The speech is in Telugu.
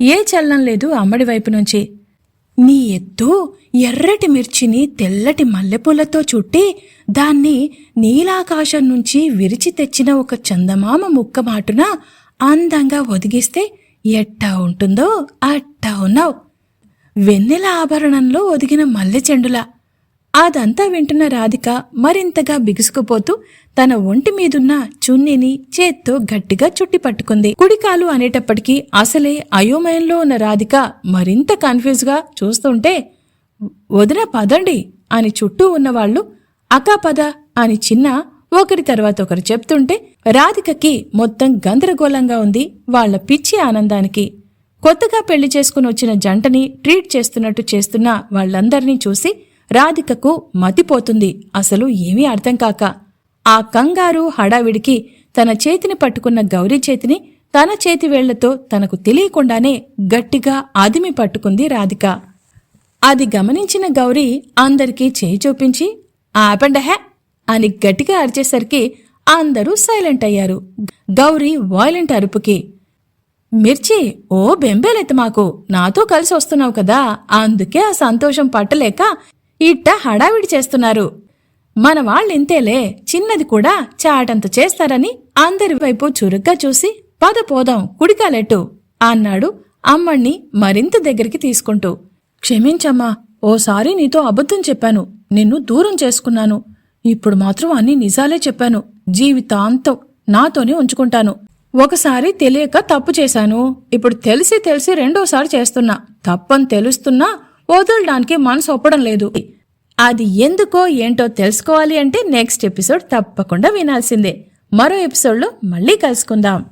ఏ చల్లం లేదు అమ్మడి వైపు నుంచి. నీ ఎత్తు ఎర్రటి మిర్చిని తెల్లటి మల్లెపూలతో చుట్టి దాన్ని నీలాకాశం నుంచి విరిచి తెచ్చిన ఒక చందమామ ముక్క మాటున అందంగా ఒదిగిస్తే ఎట్టా ఉంటుందో అట్టా ఉన్నావు. వెన్నెల ఆభరణంలో ఒదిగిన మల్లె చెండులా అదంతా వింటున్న రాధిక మరింతగా బిగుసుకుపోతూ తన ఒంటి మీదున్న చున్నీని చేత్తో గట్టిగా చుట్టి పట్టుకుంది. కుడికాలు అనేటప్పటికీ అసలే అయోమయంలో ఉన్న రాధిక మరింత కన్ఫ్యూజ్గా చూస్తుంటే వదిన పదండి అని చుట్టూ ఉన్నవాళ్ళు అకా పద అని చిన్న ఒకరి తర్వాత ఒకరు చెప్తుంటే రాధికకి మొత్తం గందరగోళంగా ఉంది వాళ్ళ పిచ్చి ఆనందానికి. కొత్తగా పెళ్ళి చేసుకుని వచ్చిన జంటని ట్రీట్ చేస్తున్నట్టు చేస్తున్న వాళ్ళందరినీ చూసి రాధికకు మతిపోతుంది. అసలు ఏమీ అర్థం కాక ఆ కంగారు హడావిడికి తన చేతిని పట్టుకున్న గౌరీ చేతిని తన చేతి వేళ్ళతో తనకు తెలియకుండానే గట్టిగా ఆదిమి పట్టుకుంది రాధిక. అది గమనించిన గౌరీ అందరికీ చేయి చూపించి ఆపండహే అని గట్టిగా అరిచేసరికి అందరూ సైలెంట్ అయ్యారు. గౌరీ వాయిలెంట్ అరుపుకి మిర్చి ఓ బెంబేలెత్త మాకు. నాతో కలిసి వస్తున్నావు కదా. అందుకే ఆ సంతోషం పట్టలేక ఇట్ట హడావిడి చేస్తున్నారు. మన వాళ్ళింతేలే చిన్నది కూడా చాటంత చేస్తారని అందరి వైపు చురుగ్గా చూసి పద పోదాం కుడికాలెట్టు అన్నాడు అమ్మణ్ణి మరింత దగ్గరికి తీసుకుంటూ. క్షమించమ్మా ఓసారి నీతో అబద్ధం చెప్పాను నిన్ను దూరం చేసుకున్నాను. ఇప్పుడు మాత్రం అన్ని నిజాలే చెప్పాను జీవితాంతం నాతోనే ఉంచుకుంటాను. ఒకసారి తెలియక తప్పు చేశాను ఇప్పుడు తెలిసి తెలిసి రెండోసారి చేస్తున్నా. తప్పని తెలుస్తున్నా వదలడానికి మనసు ఒప్పడం లేదు. అది ఎందుకో ఏంటో తెలుసుకోవాలి అంటే నెక్స్ట్ ఎపిసోడ్ తప్పకుండా వినాల్సిందే. మరో ఎపిసోడ్లో మళ్ళీ కలుసుకుందాం.